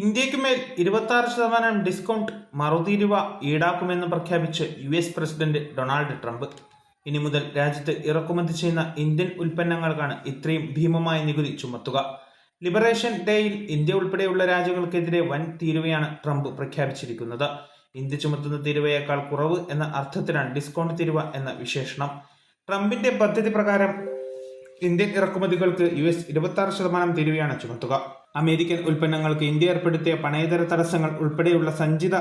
ഇന്ത്യയ്ക്ക് മേൽ ഇരുപത്തി ശതമാനം ഡിസ്കൗണ്ട് മറുതി രൂപ ഈടാക്കുമെന്ന് പ്രഖ്യാപിച്ച് U S president Donald Trump. ഇനി മുതൽ രാജ്യത്ത് ഇറക്കുമതി ചെയ്യുന്ന ഇന്ത്യൻ ഉൽപ്പന്നങ്ങൾക്കാണ് ഇത്രയും ഭീമമായ നികുതി ചുമത്തുക. ലിബറേഷൻ ഡേയിൽ ഇന്ത്യ ഉൾപ്പെടെയുള്ള രാജ്യങ്ങൾക്കെതിരെ വൻ തീരുവയാണ് ട്രംപ് പ്രഖ്യാപിച്ചിരിക്കുന്നത്. ഇന്ത്യ ചുമത്തുന്ന തീരുവയേക്കാൾ കുറവ് എന്ന അർത്ഥത്തിലാണ് ഡിസ്കൗണ്ട് തീരുവ എന്ന വിശേഷണം. ട്രംപിന്റെ പദ്ധതി പ്രകാരം ഇന്ത്യൻ ഇറക്കുമതികൾക്ക് യു എസ് ഇരുപത്തി ആറ് ശതമാനം തീരുവയാണ് ചുമത്തുക. അമേരിക്കൻ ഉൽപ്പന്നങ്ങൾക്ക് ഇന്ത്യ ഏർപ്പെടുത്തിയ പണയതര തടസ്സങ്ങൾ ഉൾപ്പെടെയുള്ള സഞ്ചിത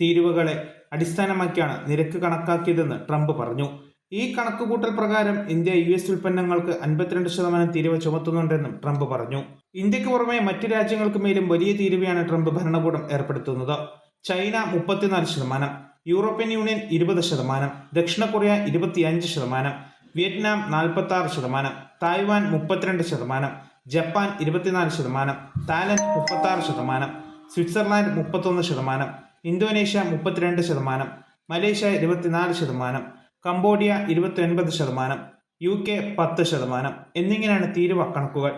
തീരുവകളെ അടിസ്ഥാനമാക്കിയാണ് നിരക്ക് കണക്കാക്കിയതെന്ന് ട്രംപ് പറഞ്ഞു. ഈ കണക്കുകൂട്ടൽ പ്രകാരം ഇന്ത്യ യു എസ് ഉൽപ്പന്നങ്ങൾക്ക് അൻപത്തിരണ്ട് ശതമാനം തീരുവ ചുമത്തുന്നുണ്ടെന്നും ട്രംപ് പറഞ്ഞു. ഇന്ത്യയ്ക്ക് പുറമെ മറ്റു രാജ്യങ്ങൾക്ക് മേലും വലിയ തീരുവയാണ് ട്രംപ് ഭരണകൂടം ഏർപ്പെടുത്തുന്നത്. ചൈന മുപ്പത്തിനാല് ശതമാനം യൂറോപ്യൻ യൂണിയൻ ഇരുപത് ശതമാനം ദക്ഷിണ കൊറിയ ഇരുപത്തിയഞ്ച് ശതമാനം വിയറ്റ്നാം നാൽപ്പത്തി ആറ് ശതമാനം തായ്വാൻ മുപ്പത്തിരണ്ട് ശതമാനം ജപ്പാൻ ഇരുപത്തിനാല് ശതമാനം തായ്ലൻഡ് മുപ്പത്തി ആറ് ശതമാനം സ്വിറ്റ്സർലാൻഡ് മുപ്പത്തൊന്ന് ശതമാനം ഇന്തോനേഷ്യ മുപ്പത്തിരണ്ട് ശതമാനം മലേഷ്യ ഇരുപത്തിനാല് ശതമാനം കംബോഡിയ ഇരുപത്തി ഒൻപത് ശതമാനം യു കെ പത്ത് ശതമാനം എന്നിങ്ങനെയാണ് തീരുവ കണക്കുകൾ.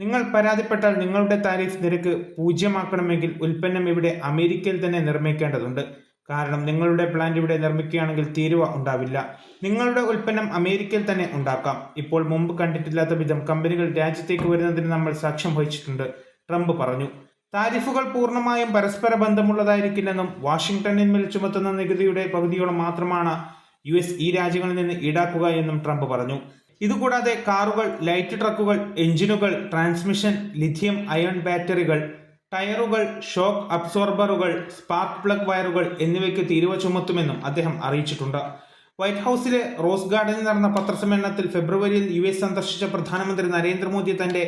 നിങ്ങൾ പരാതിപ്പെട്ടാൽ നിങ്ങളുടെ താരിഫ് നിരക്ക് പൂജ്യമാക്കണമെങ്കിൽ ഉൽപ്പന്നം ഇവിടെ അമേരിക്കയിൽ തന്നെ നിർമ്മിക്കേണ്ടതുണ്ട്. കാരണം നിങ്ങളുടെ പ്ലാന്റ് ഇവിടെ നിർമ്മിക്കുകയാണെങ്കിൽ തീരുവ ഉണ്ടാവില്ല. നിങ്ങളുടെ ഉൽപ്പന്നം അമേരിക്കയിൽ തന്നെ ഉണ്ടാക്കാം. ഇപ്പോൾ മുമ്പ് കണ്ടിട്ടില്ലാത്ത വിധം കമ്പനികൾ രാജ്യത്തേക്ക് വരുന്നതിന് നമ്മൾ സാക്ഷ്യം വഹിച്ചിട്ടുണ്ട് ട്രംപ് പറഞ്ഞു. താരിഫുകൾ പൂർണമായും പരസ്പര ബന്ധമുള്ളതായിരിക്കില്ലെന്നും വാഷിംഗ്ടണിന്മേൽ ചുമത്തുന്ന നികുതിയുടെ പകുതിയോളം മാത്രമാണ് യു എസ് ഈ രാജ്യങ്ങളിൽ നിന്ന് ഈടാക്കുക എന്നും ട്രംപ് പറഞ്ഞു. ഇതുകൂടാതെ കാറുകൾ ലൈറ്റ് ട്രക്കുകൾ എഞ്ചിനുകൾ ട്രാൻസ്മിഷൻ ലിഥിയം അയൺ ബാറ്ററികൾ ടയറുകൾ ഷോക്ക് അബ്സോർബറുകൾ സ്പാർക്ക് പ്ലഗ് വയറുകൾ എന്നിവയ്ക്ക് തീരുവ ചുമത്തുമെന്നും അദ്ദേഹം അറിയിച്ചിട്ടുണ്ട്. വൈറ്റ് ഹൗസിലെ റോസ് ഗാർഡനിൽ നടന്ന പത്രസമ്മേളനത്തിൽ ഫെബ്രുവരിയിൽ യു എസ് സന്ദർശിച്ച പ്രധാനമന്ത്രി നരേന്ദ്രമോദി തന്റെ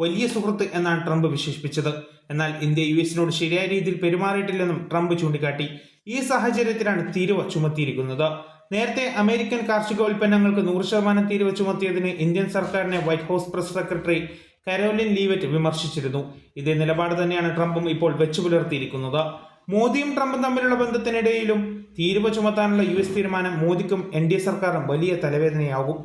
വലിയ സുഹൃത്ത് എന്നാണ് ട്രംപ് വിശേഷിപ്പിച്ചത്. എന്നാൽ ഇന്ത്യ യു എസിനോട് ശരിയായ രീതിയിൽ പെരുമാറിയിട്ടില്ലെന്നും ട്രംപ് ചൂണ്ടിക്കാട്ടി. ഈ സാഹചര്യത്തിലാണ് തീരുവ ചുമത്തിയിരിക്കുന്നത്. നേരത്തെ അമേരിക്കൻ കാർഷിക ഉൽപ്പന്നങ്ങൾക്ക് നൂറ് ശതമാനം തീരുവ ചുമത്തിയതിന് ഇന്ത്യൻ സർക്കാരിനെ White House press secretary Karoline Leavitt വിമർശിച്ചിരുന്നു. ഇതേ നിലപാട് തന്നെയാണ് ട്രംപും ഇപ്പോൾ വെച്ചു പുലർത്തിയിരിക്കുന്നത്. മോദിയും ട്രംപും തമ്മിലുള്ള ബന്ധത്തിനിടയിലും തീരുവ ചുമത്താനുള്ള യു എസ് തീരുമാനം മോദിക്കും എൻ ഡി എ സർക്കാരും വലിയ തലവേദനയാകും.